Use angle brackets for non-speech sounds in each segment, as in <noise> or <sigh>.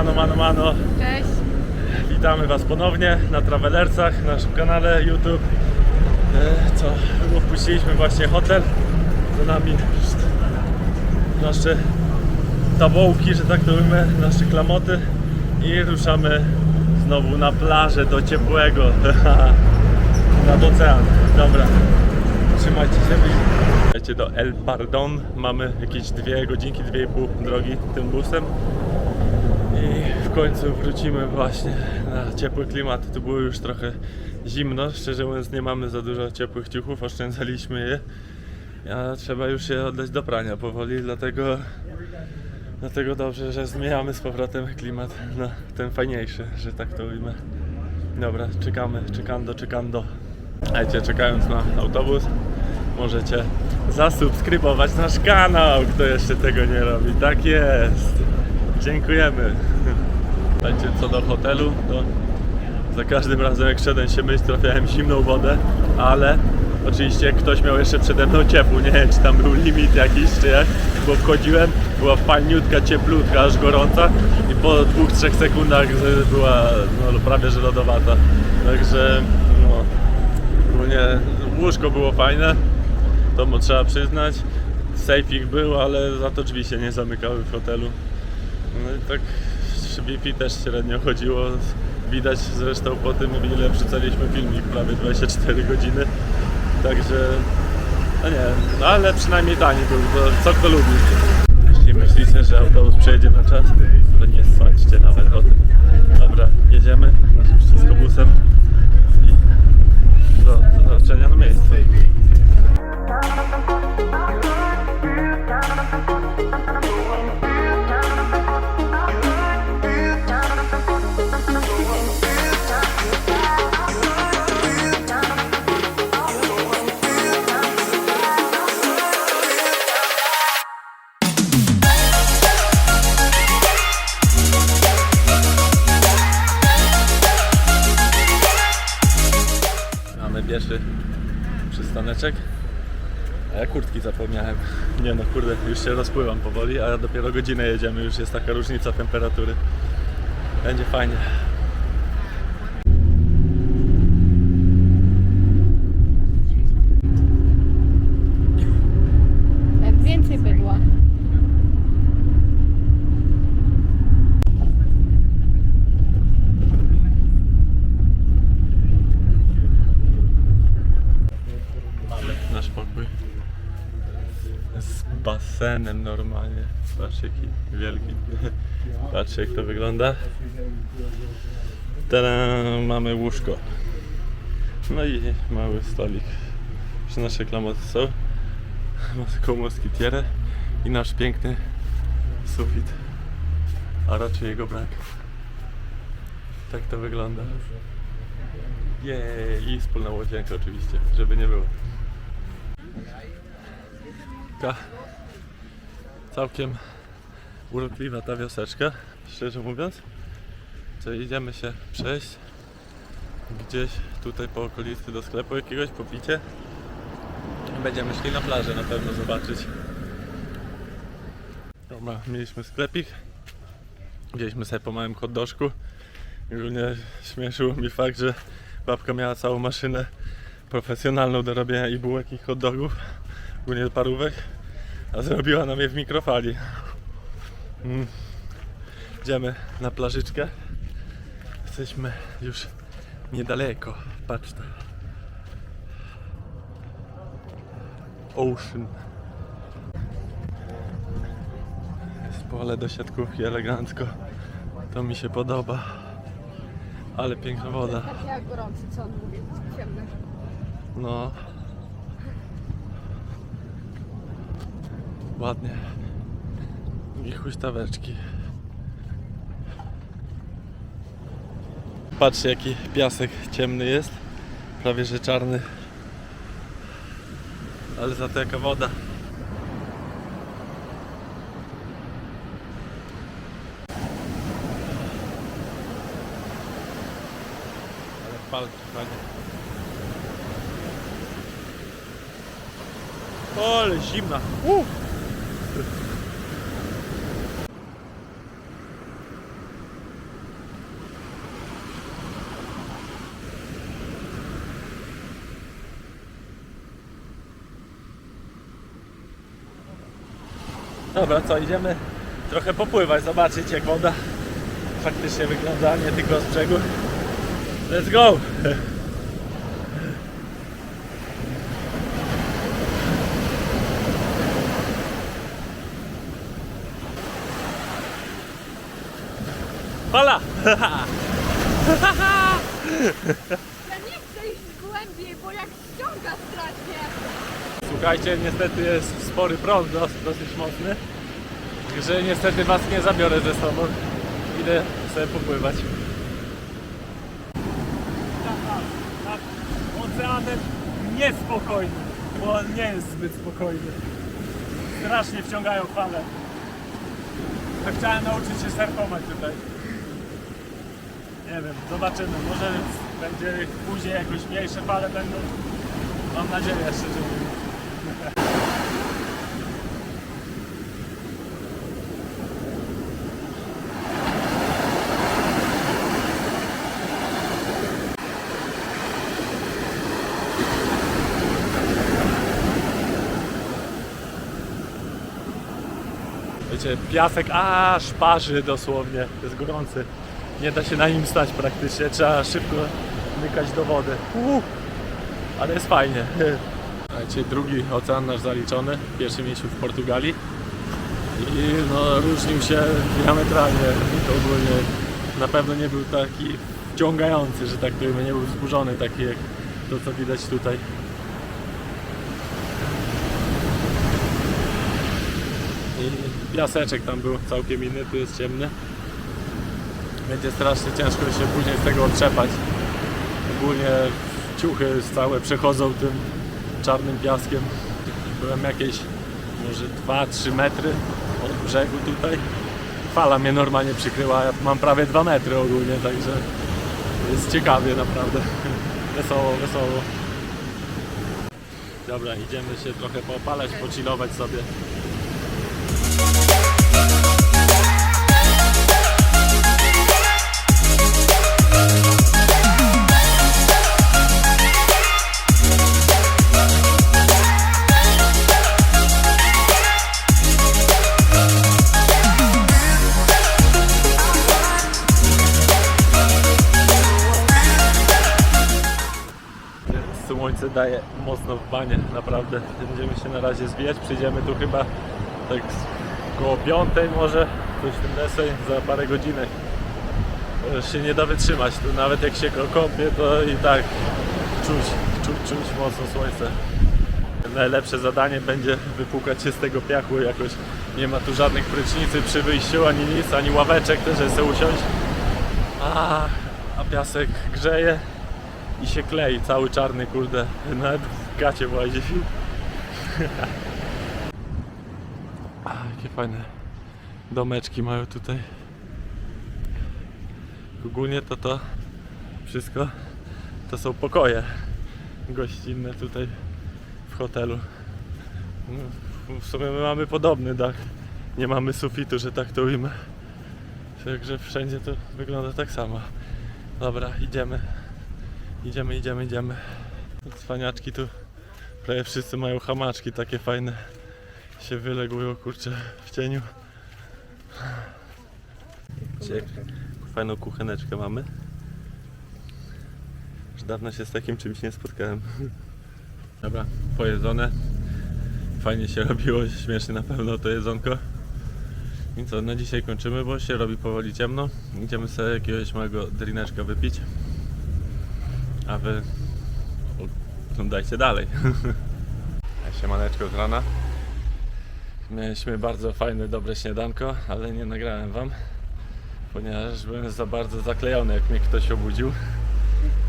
Mano, mano, mano. Cześć. Witamy Was ponownie na Travelercach, na naszym kanale YouTube. E, Co? Opuściliśmy właśnie hotel. Za nami nasze tabołki, że tak to ujmę, nasze klamoty. I ruszamy znowu na plażę do ciepłego. <laughs> Nad ocean. Dobra. Trzymajcie się. Słuchajcie, do El Pardon mamy jakieś dwie godzinki, dwie i pół drogi tym busem. I w końcu wrócimy właśnie na ciepły klimat. Tu było już trochę zimno. Szczerze mówiąc, nie mamy za dużo ciepłych ciuchów, oszczędzaliśmy je. A trzeba już je oddać do prania powoli, dlatego, dlatego dobrze, że zmieniamy z powrotem klimat na ten fajniejszy, że tak to ujmę. Dobra, czekamy, czekando, czekando. Słuchajcie, czekając na autobus, możecie zasubskrybować nasz kanał, kto jeszcze tego nie robi. Tak jest. Dziękujemy. Słuchajcie, co do hotelu, to za każdym razem jak szedłem się myć, trafiałem zimną wodę, ale oczywiście ktoś miał jeszcze przede mną ciepło. Nie wiem, czy tam był limit jakiś, czy jak, bo wchodziłem, była fajniutka, cieplutka, aż gorąca i po dwóch, trzech sekundach była no, prawie że lodowata. Także no, ogólnie łóżko było fajne, to mu trzeba przyznać. Sejfik był, ale za to drzwi się nie zamykały w hotelu. No i tak Wi-Fi też średnio chodziło. Widać zresztą po tym, ile wrzucaliśmy filmik, prawie 24 godziny. Także, no nie, no ale przynajmniej tani był, co kto lubi. Jeśli myślicie, że autobus przyjedzie na czas, to nie sądźcie nawet o tym. Dobra, jedziemy naszym wszystkobusem i do, do zobaczenia na miejscu. A ja kurtki zapomniałem. Nie no, kurde, już się rozpływam powoli, a dopiero godzinę jedziemy, już jest taka różnica temperatury. Będzie fajnie. Jak więcej bydła. Mamy nasz pokój. Z basenem normalnie. Patrz jaki wielki. <laughs> Patrzcie jak to wygląda. Teraz mamy łóżko. No i mały stolik. Już nasze klamoty są. <laughs> Taką moskitierę i nasz piękny sufit. A raczej jego brak. Tak to wygląda. Jej, i wspólna łazienka oczywiście, żeby nie było. Taka całkiem urokliwa ta wioseczka, szczerze mówiąc. Co idziemy się przejść gdzieś tutaj po okolicy do sklepu jakiegoś, po picie. Będziemy szli na plażę na pewno zobaczyć. Dobra, mieliśmy sklepik. Wzięliśmy sobie po małym. I Ogólnie śmieszył mi fakt, że babka miała całą maszynę profesjonalną do robienia i bułek i hot dogów, ogólnie parówek, a zrobiła nam je w mikrofali. Mm. Idziemy na plażyczkę. Jesteśmy już niedaleko. Patrz to. Ocean. Jest pole do siatkówki elegancko. To mi się podoba. Ale piękna woda. Tak jak gorący, co on mówi? Ciemny. No. Ładnie. I huśtaweczki. Patrzcie jaki piasek ciemny jest. Prawie że czarny. Ale za to jaka woda. Ale palki fajnie. O, ale zimna. Uh. Dobra, co, idziemy trochę popływać, zobaczyć jak woda faktycznie wygląda, nie tylko z brzegu. Let's go! Fala! Ja nie chcę iść głębiej, bo jak ściąga strasznie. Słuchajcie, niestety jest spory prąd, dos, dosyć mocny. Także niestety was nie zabiorę ze sobą. Idę sobie popływać. Oceanem niespokojny, bo on nie jest zbyt spokojny. Strasznie wciągają fale. Chciałem nauczyć się surfować tutaj. Nie wiem, zobaczymy. Może będzie później jakoś mniejsze fale będą. Mam nadzieję, szczerze mówiąc. Wiecie, piasek aż parzy dosłownie, jest gorący. Nie da się na nim stać praktycznie, trzeba szybko mykać do wody. Ale jest fajnie. <laughs> Słuchajcie, drugi ocean nasz zaliczony, pierwszy mieliśmy w Portugalii i no, różnił się diametralnie. To ogólnie na pewno nie był taki wciągający, że tak powiem, nie był wzburzony taki jak to co widać tutaj. I piaseczek tam był całkiem inny, tu jest ciemny. Będzie strasznie ciężko się później z tego otrzepać. Ogólnie ciuchy całe przechodzą tym czarnym piaskiem. Byłem jakieś może 2-3 metry od brzegu tutaj. Fala mnie normalnie przykryła, ja mam prawie 2 metry ogólnie, także jest ciekawie naprawdę. <laughs> Wesoło, wesoło. Dobra, idziemy się trochę poopalać, pocilować sobie. Słońce daje mocno w banie, naprawdę. Będziemy się na razie zwijać, przyjdziemy tu chyba tak koło piątej może, coś w tym deseń, za parę godzinek. Już się nie da wytrzymać, tu nawet jak się kąpie, to i tak czuć, czuć, czuć mocno słońce. Najlepsze zadanie będzie wypłukać się z tego piachu jakoś. Nie ma tu żadnych prysznicy przy wyjściu, ani nic, ani ławeczek też, żeby sobie usiąść. A, a piasek grzeje i się klei, cały czarny, kurde, nawet w gacie włazi. A, jakie fajne domeczki mają tutaj. Ogólnie to to wszystko to są pokoje gościnne tutaj w hotelu. No, w sumie my mamy podobny dach. Nie mamy sufitu, że tak to ujmę. Także wszędzie to wygląda tak samo. Dobra, idziemy. Idziemy, idziemy, idziemy. Cwaniaczki tu prawie wszyscy mają hamaczki takie fajne. Się wylegują kurczę w cieniu. Fajną kucheneczkę mamy. Już dawno się z takim czymś nie spotkałem. Dobra, pojedzone. Fajnie się robiło, śmiesznie na pewno to jedzonko. I co, na dzisiaj kończymy, bo się robi powoli ciemno. Idziemy sobie jakiegoś małego drineczka wypić. A wy oglądajcie dalej. <laughs> Siemaneczko z rana. Mieliśmy bardzo fajne, dobre śniadanko, ale nie nagrałem wam, ponieważ byłem za bardzo zaklejony, jak mnie ktoś obudził.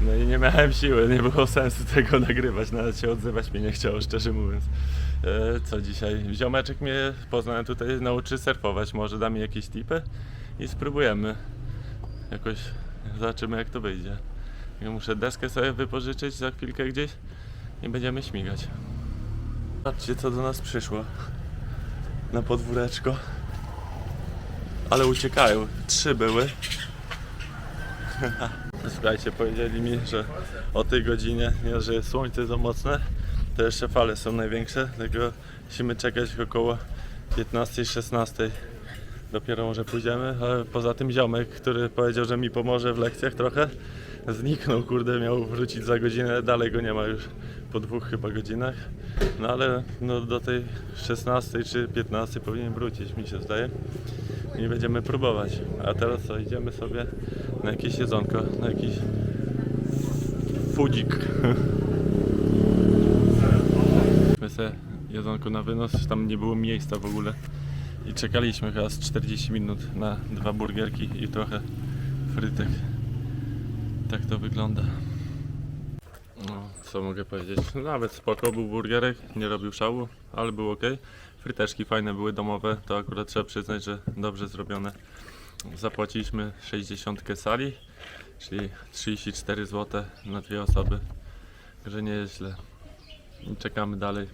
No i nie miałem siły, nie było sensu tego nagrywać, nawet się odzywać mnie nie chciało, szczerze mówiąc. E, co dzisiaj? Ziomeczek mnie poznałem tutaj, nauczy surfować, może da mi jakieś tipy i spróbujemy. Jakoś zobaczymy jak to wyjdzie. Ja muszę deskę sobie wypożyczyć za chwilkę gdzieś i będziemy śmigać. Patrzcie co do nas przyszło. Na podwóreczko. Ale uciekają. Trzy były. <laughs> Słuchajcie, powiedzieli mi, że o tej godzinie, nie, że jest słońce za mocne, to jeszcze fale są największe, dlatego musimy czekać około 15, 16 dopiero może pójdziemy, poza tym ziomek, który powiedział, że mi pomoże w lekcjach trochę, zniknął, kurde, miał wrócić za godzinę, dalej go nie ma już po dwóch chyba godzinach, no ale no, do tej 16 czy 15 powinien wrócić, mi się zdaje i będziemy próbować, a teraz co, idziemy sobie na jakieś jedzonko, na jakiś fudzik. <laughs> My sobie jedzonko na wynos, tam nie było miejsca w ogóle. I czekaliśmy chyba z 40 minut na dwa burgerki i trochę frytek. Tak to wygląda. No, co mogę powiedzieć? Nawet spoko był burgerek, nie robił szału, ale był ok. Fryteczki fajne były domowe, to akurat trzeba przyznać, że dobrze zrobione. Zapłaciliśmy 60 sali, czyli 34 zł na dwie osoby. Także nie jest źle. I czekamy dalej.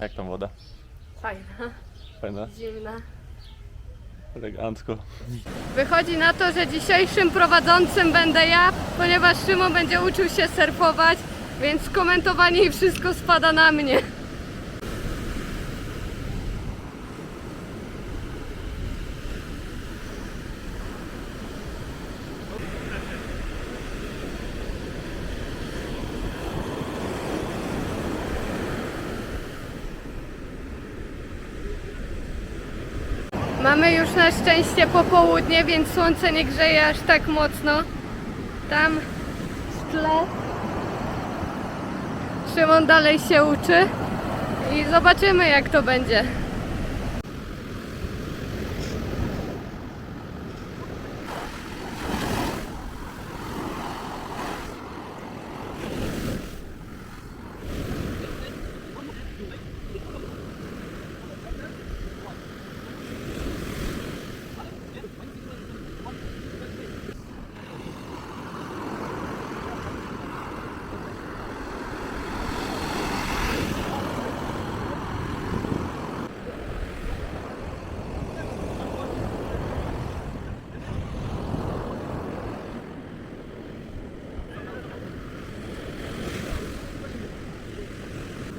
Jak tam woda? Fajna, Fajna? zimna. Elegancko. Wychodzi na to, że dzisiejszym prowadzącym będę ja, ponieważ Szymon będzie uczył się surfować, więc komentowanie i wszystko spada na mnie. Mamy już na szczęście popołudnie, więc słońce nie grzeje aż tak mocno. Tam w tle Szymon dalej się uczy i zobaczymy jak to będzie.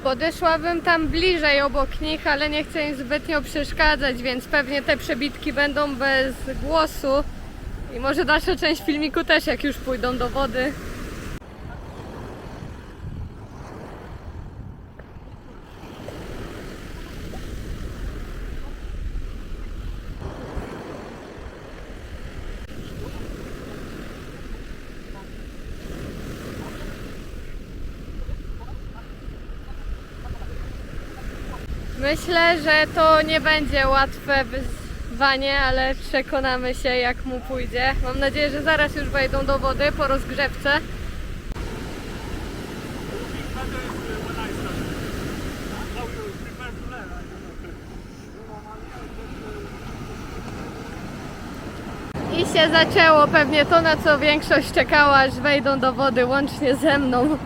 Podeszłabym tam bliżej obok nich, ale nie chcę im zbytnio przeszkadzać, więc pewnie te przebitki będą bez głosu. I może dalsza część filmiku też, jak już pójdą do wody. Myślę, że to nie będzie łatwe wyzwanie, ale przekonamy się jak mu pójdzie. Mam nadzieję, że zaraz już wejdą do wody po rozgrzewce. I się zaczęło pewnie to, na co większość czekała, aż wejdą do wody łącznie ze mną.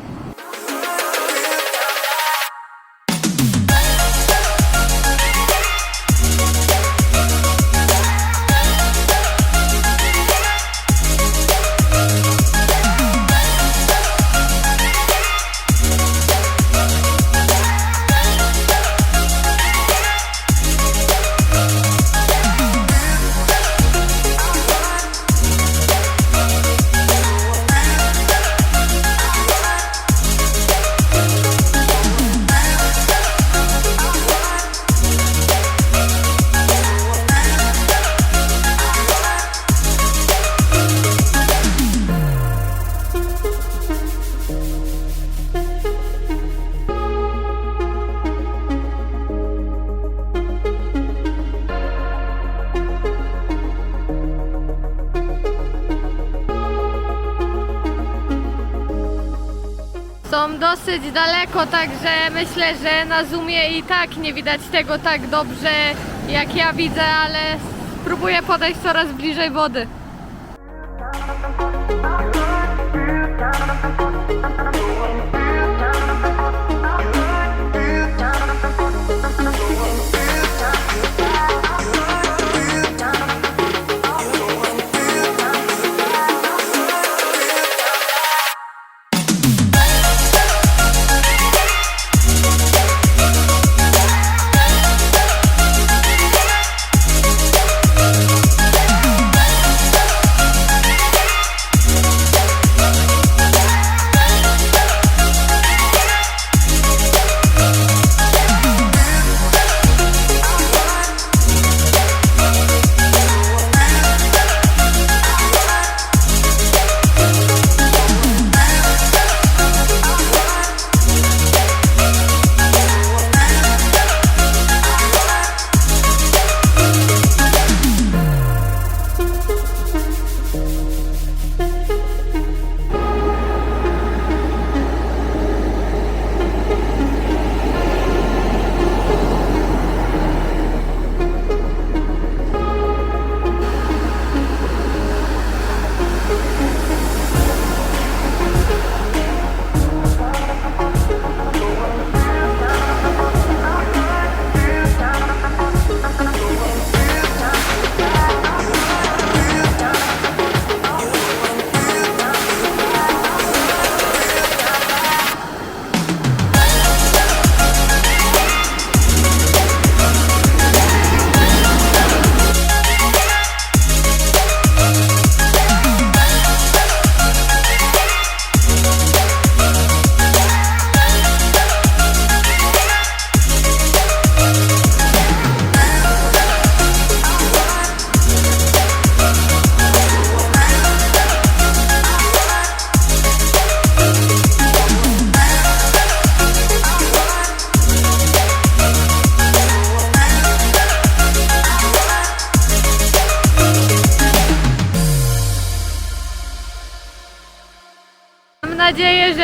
Dosyć daleko, także myślę, że na zoomie i tak nie widać tego tak dobrze jak ja widzę, ale spróbuję podejść coraz bliżej wody.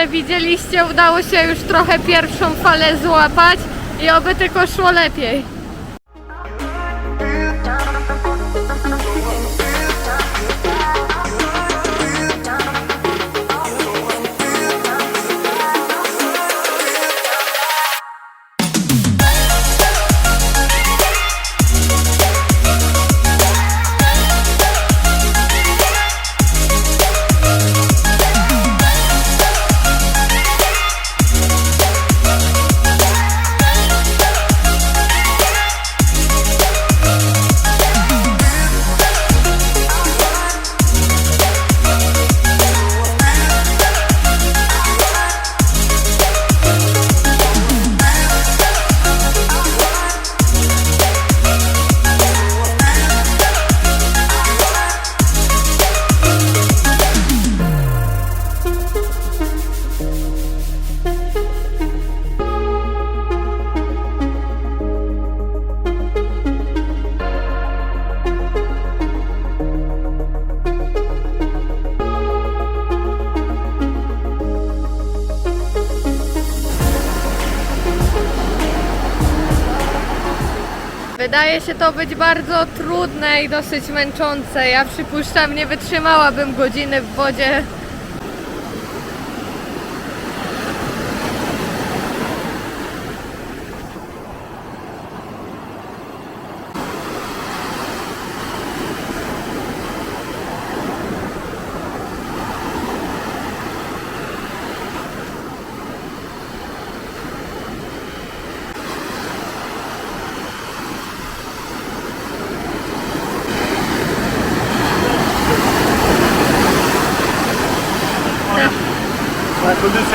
Widzieliście, udało się już trochę pierwszą falę złapać i oby tylko szło lepiej. Wydaje się to być bardzo trudne i dosyć męczące. Ja przypuszczam, nie wytrzymałabym godziny w wodzie.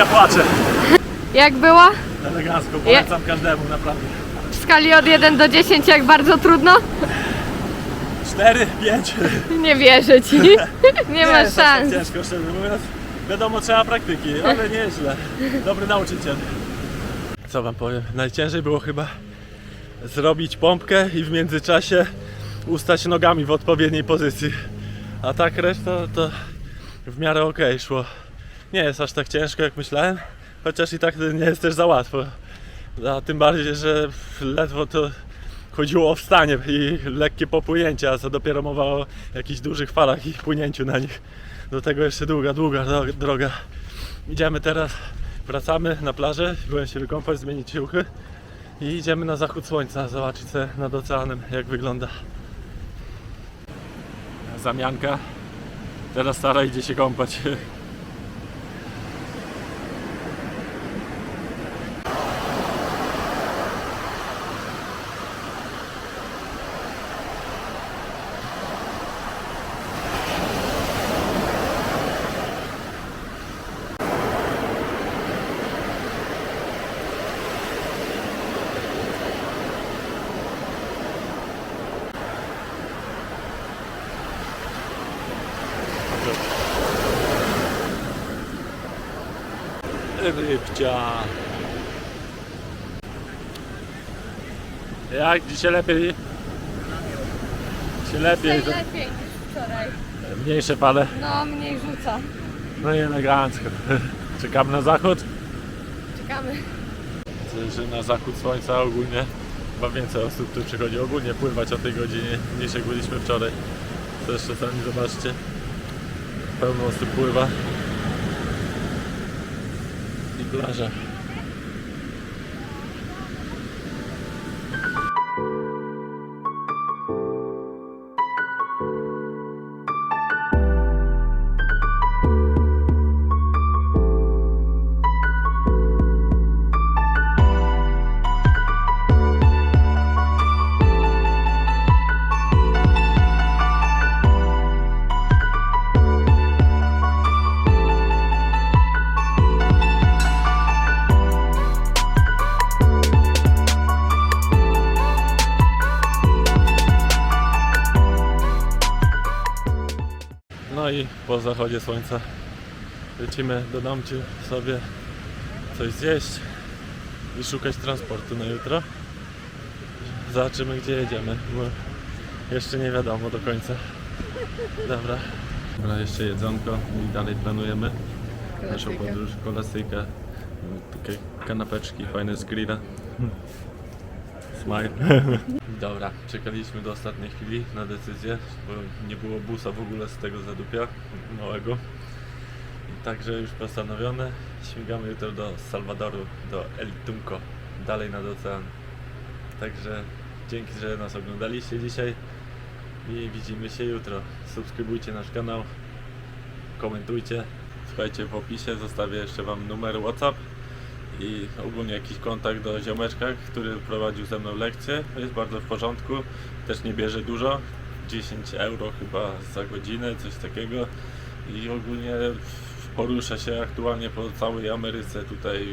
Płacze. Jak było? Elegancko, polecam każdemu, naprawdę. W skali od 1 do 10 jak bardzo trudno? 4, 5. Nie wierzę ci. Nie <laughs> ma jest aż tak szans. ciężko, szczerze mówiąc. Wiadomo, trzeba praktyki, ale nieźle. Dobry nauczyciel. Co wam powiem? Najciężej było chyba zrobić pompkę i w międzyczasie ustać nogami w odpowiedniej pozycji. A tak reszta to w miarę okej szło. Nie jest aż tak ciężko jak myślałem, chociaż i tak nie jest też za łatwo. A tym bardziej, że ledwo to chodziło o wstanie i lekkie popłynięcie, a co dopiero mowa o jakichś dużych falach i płynięciu na nich. Do tego jeszcze długa, długa dro- droga. Idziemy teraz, wracamy na plażę, byłem się wykąpać, zmienić ciuchy i idziemy na zachód słońca, zobaczyć sobie nad oceanem jak wygląda. Zamianka. Teraz Sara idzie się kąpać. Rybcia. Jak dzisiaj lepiej? Lepiej, to lepiej niż wczoraj. mniejsze fale. No, mniej rzuca. No i elegancko. Czekamy na zachód. Czekamy. Że na zachód słońca ogólnie chyba więcej osób tu przychodzi ogólnie pływać o tej godzinie niż jak byliśmy wczoraj. Też czasami zobaczcie. Pełno osób pływa. I plaża. No i po zachodzie słońca lecimy do domciu sobie coś zjeść i szukać transportu na jutro. Zobaczymy gdzie jedziemy, bo jeszcze nie wiadomo do końca. Dobra. Dobra, jeszcze jedzonko i dalej planujemy naszą podróż, kolacyjkę, takie kanapeczki fajne z grilla. Smile. <laughs> Dobra, czekaliśmy do ostatniej chwili na decyzję, bo nie było busa w ogóle z tego zadupia małego. Także już postanowione, śmigamy jutro do Salwadoru, do El Tunco, dalej nad ocean. Także dzięki, że nas oglądaliście dzisiaj i widzimy się jutro. Subskrybujcie nasz kanał, komentujcie. Słuchajcie, w opisie zostawię jeszcze Wam numer WhatsApp i ogólnie jakiś kontakt do ziomeczka, który prowadził ze mną lekcję. Jest bardzo w porządku, też nie bierze dużo, 10 euro chyba za godzinę, coś takiego i ogólnie porusza się aktualnie po całej Ameryce tutaj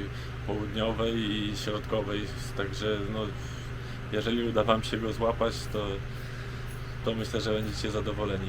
południowej i środkowej, także no, jeżeli uda Wam się go złapać, to, to myślę, że będziecie zadowoleni.